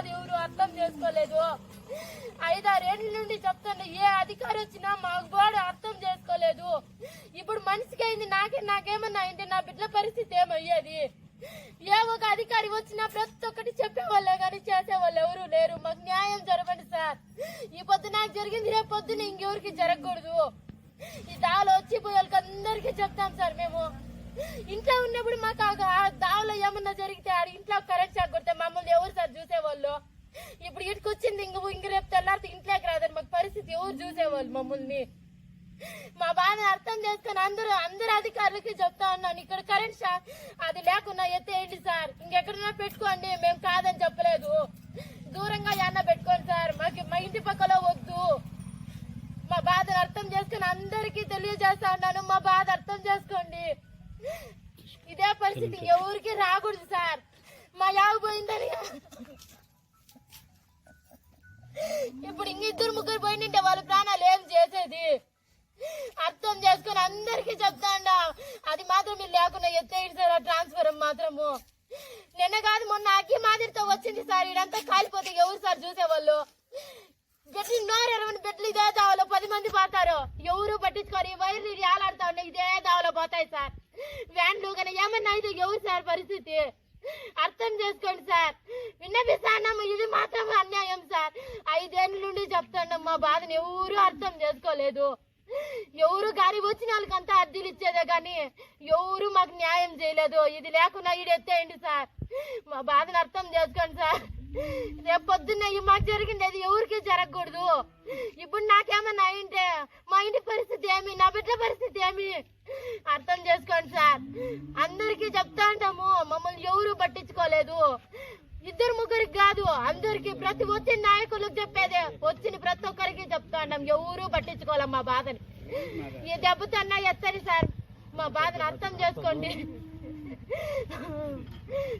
అది ఎవరు అర్థం చేసుకోలేదు. ఐదారేళ్ళ నుండి చెప్తాను ఏ అధికారి వచ్చినా మాకు బోడు అర్థం చేసుకోలేదు. ఇప్పుడు మనిషికి అయింది నాకే నాకేమన్నా అయింది నా బిడ్డ పరిస్థితి ఏమయ్యేది? ఏ ఒక అధికారి వచ్చినా ప్రతి ఒక్కటి చెప్పేవాళ్ళే కానీ చేసేవాళ్ళు ఎవరు లేరు. మాకు న్యాయం జరగండి సార్. ఈ పొద్దు నాకు జరిగింది రేపు పొద్దున ఇంకెవరికి జరగకూడదు. ఈ దావలు వచ్చిపోయే వాళ్ళకి అందరికీ చెప్తాం సార్ మేము. ఇంట్లో ఉన్నప్పుడు మాకు ఆ దావలో ఏమన్నా జరిగితే ఇంట్లో కరెంట్ షాక్ కొడితే మమ్మల్ని ఎవరు సార్ చూసేవాళ్ళు? ఇప్పుడు ఇటుకు వచ్చింది ఇంక ఇంక రేపు తెల్లారితే ఇంట్లోకి రాదని మాకు పరిస్థితి ఎవరు చూసేవాళ్ళు మమ్మల్ని? మా బాధ అర్థం చేసుకుని అందరూ అందరు అధికారులకి చెప్తా ఉన్నాను. ఇక్కడ కరెంట్ షాక్ అది లేకుండా ఎత్తేయండి సార్? ఇంకెక్కడన్నా పెట్టుకోండి మేము కాదని చెప్పలేదు. దూరంగా ఏమన్నా పెట్టుకోండి సార్. మాకు మా ఇంటి పక్కలో వద్దు. మా బాధను అర్థం చేసుకుని అందరికీ తెలియజేస్తా ఉన్నాను. మా బాధ అర్థం చేసుకోండి. ఇదే పరిస్థితి ఎవరికి రాకూడదు సార్. ఇప్పుడు ఇంక ఇద్దరు ముగ్గురు పోయింటే వాళ్ళ ప్రాణాలు ఏం చేసేది? అర్థం చేసుకుని అందరికీ చెప్తాండా అది మాత్రం మీరు లేకుండా ఎత్తేయండి సార్ ఆ ట్రాన్స్ఫర్ మాత్రము. నిన్న కాదు మొన్న అగ్గి మాదిరితో వచ్చింది సార్. ఇదంతా కాలిపోతే ఎవరు సార్ చూసేవాళ్ళు? బెట్లు నోరు ఎరవని బెట్లు ఇదే దావలో పది మంది పోతారు. ఎవరు పట్టించుకోరు. ఈ వైర్లు ఇది ఆలాడుతా ఉన్నాయి ఇదే దావలో పోతాయి సార్. వ్యాన్లు కానీ ఏమన్నా అయితే ఎవరు సార్ పరిస్థితి? అర్థం చేసుకోండి సార్. విన్నపిస్తానమ్మ ఇది మాత్రం అన్యాయం సార్ ఐదేళ్ళ నుండి చెప్తున్నాం మా బాధను ఎవరు అర్థం చేసుకోలేదు. ఎవరు గారి వచ్చిన వాళ్ళకంతా అర్జీలు ఇచ్చేదే కానీ ఎవరు మాకు న్యాయం చేయలేదు. ఇది లేకుండా ఇది ఎత్తేయండి సార్. మా బాధను అర్థం చేసుకోండి సార్. రేపు పొద్దున్న ఈ మాకు జరిగింది అది ఎవరికి జరగకూడదు. ఇప్పుడు నాకేమన్నా అయింటే మా ఇంటి పరిస్థితి ఏమి నా బిడ్డ పరిస్థితి ఏమి? అర్థం చేసుకోండి సార్. అందరికీ చెప్తా ఉంటాము మమ్మల్ని ఎవరు పట్టించుకోలేదు. ఇద్దరు ముగ్గురు కాదు అందరికి ప్రతి వచ్చిన నాయకులకు చెప్పేదే వచ్చిన ప్రతి ఒక్కరికి చెప్తా ఉన్నాం. ఎవరు పట్టించుకోవాలి మా బాధని? ఈ దెబ్బతన్నా ఎత్తని సార్. మా బాధను అర్థం చేసుకోండి.